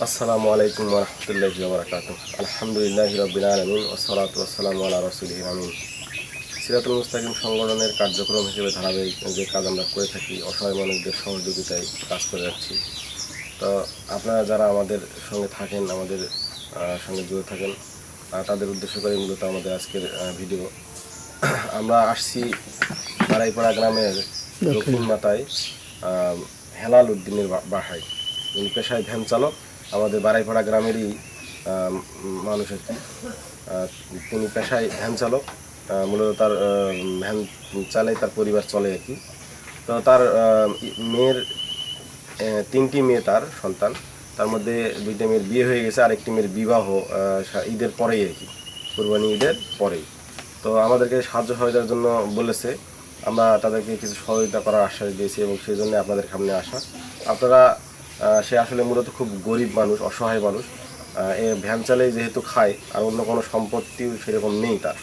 আসসালামু আলাইকুম রহমতুল্লাহি বারাকাতু আলহামদুলিল্লাহ রবিল আলমিন ওসলাত ওসালাম আল্লাহ রসুলহি আমিন। সিরাতুল মুস্তাকিম সংগঠনের কার্যক্রম হিসেবে ধারাবাহিক যে কাজ আমরা করে থাকি অসহায় মানুষদের সহযোগিতায় কাজ করে যাচ্ছি। তো আপনারা যারা আমাদের সঙ্গে থাকেন আমাদের সঙ্গে জুড়ে থাকেন তাদের উদ্দেশ্য করে মূলত আমাদের আজকের ভিডিও। আমরা আসছি বারাইপাড়া গ্রামের দক্ষিণ। মাতায় হেলাল উদ্দিনের বা- বাসায়। উনি পেশায় ভ্যান চালক। আমাদের বারাইপাড়া গ্রামেরই মানুষ আর কি। তিনি পেশায় ভ্যান চালক মূলত তার ভ্যান চালায় তার পরিবার চলে আর কি। তো তার মেয়ের তিনটি মেয়ে তার সন্তান। তার মধ্যে দুইটা মেয়ের বিয়ে হয়ে গেছে, আরেকটি মেয়ের বিবাহ ঈদের পরেই আর কি, কুরবানি ঈদের পরেই। তো আমাদেরকে সাহায্য সহযোগিতার জন্য বলেছে, আমরা তাদেরকে কিছু সহযোগিতা করার আশ্বাস দিয়েছি এবং সেই জন্য আপনাদের সামনে আসা। আপনারা সে আসলে মূলত খুব গরিব মানুষ, অসহায় মানুষ। এ ভ্যান চালেই যেহেতু খায়, আর অন্য কোনো সম্পত্তিও সেরকম নেই তার।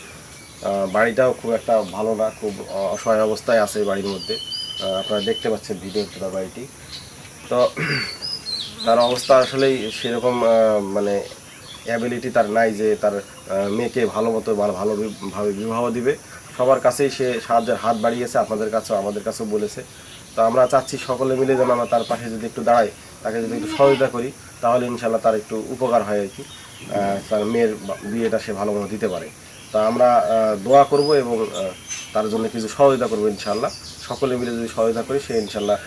বাড়িটাও খুব একটা ভালো না, খুব অসহায় অবস্থায় আছে বাড়ির মধ্যে। আপনারা দেখতে পাচ্ছেন ভিডিও তার বাড়িটি। তো তার অবস্থা আসলেই সেরকম মানে অ্যাবিলিটি তার নাই যে তার মেয়েকে ভালো মতো ভালো ভালো ভাবে বিবাহ দিবে। সবার কাছেই সে সাহায্যের হাত বাড়িয়েছে, আপনাদের কাছেও, আমাদের কাছেও বলেছে। তো আমরা চাচ্ছি সকলে মিলে যেন আমরা তার পাশে যদি একটু দাঁড়াই, তাকে যদি একটু সহযোগিতা করি, তাহলে ইনশাল্লাহ তার একটু উপকার হয় আর কি। তার মেয়ের বিয়েটা সে ভালো মতো দিতে পারে। তা আমরা দোয়া করব এবং তার জন্য কিছু সহযোগিতা করব ইনশাল্লাহ সকলে মিলে যদি সহযোগিতা করি, সে ইনশাল্লাহ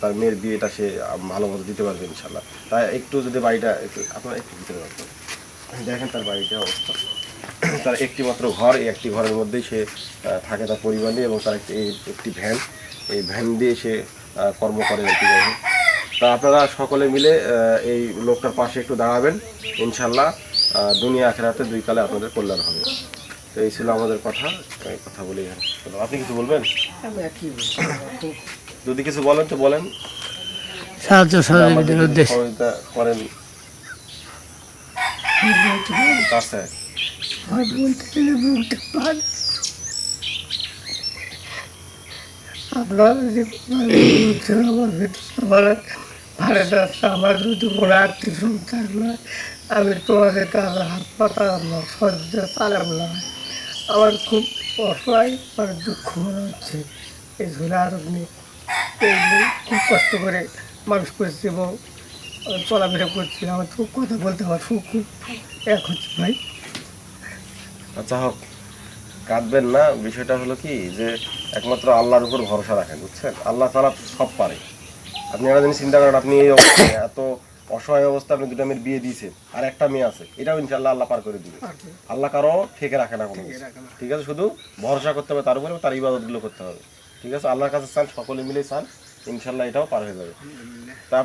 তার মেয়ের বিয়েটা সে ভালো মতো দিতে পারবে ইনশাল্লাহ তাই একটু যদি বাড়িটা একটু, আপনারা একটু দিতে পারবেন দেখেন তার বাড়িটা অবস্থা। তার একটি মাত্র ঘর এই একটি ঘরের মধ্যেই সে থাকে তার পরিবার নিয়ে এবং তার একটি এই একটি ভ্যান। এই ভ্যান দিয়ে সে কর্ম করে আর কি যাই তা আপনারা সকলে মিলে এই লোকটার পাশে একটু দাঁড়াবেন। ইনশাল্লাহ দুনিয়া আখেরাতে দুই কালে আপনাদের কল্যাণ হবে। তো এই ছিল আমাদের কথা। কথা বলি আপনি কিছু বলবেন? যদি কিছু বলেন তো বলেন। সাহায্য সহযোগিতার উদ্দেশ্যে। সহযোগিতা করেন। আচ্ছা আর বলতে গেলে বলতে পারি আপনারা যে আমার ভিতরে আমার ভাড়া আমার যদি কোনো সুখ থাকল আমি তোমাদের কাছে হাত পাতা সহ্য চালাম না আমার খুব অসহায় আর দুঃখ মনে হচ্ছে এই আর আপনি খুব কষ্ট করে মানুষ করছি এবং চলাফেরা করছি আমার খুব কথা বলতে আমার খুব খুব এক হচ্ছে ভাই আচ্ছা হোক কাঁদবেন না। বিষয়টা হলো কি যে একমাত্র আল্লাহর উপর ভরসা রাখেন বুঝছেন? আল্লাহ তারা সব পারে। আপনি একটা জিনিস চিন্তা করেন আপনি এই অবস্থায় এত অসহায় অবস্থা আপনি দুটা মেয়ের বিয়ে দিয়েছেন আর একটা মেয়ে আছে এটাও ইনশাল্লাহ আল্লাহ পার করে দিবে। আল্লাহ কারও ঠেকে রাখে না কোনো ঠিক আছে শুধু ভরসা করতে হবে তার উপরে তার ইবাদতগুলো করতে হবে। ঠিক আছে আল্লাহর কাছে চান সকলে মিলে চান ইনশাল্লাহ এটাও পার হয়ে যাবে। তা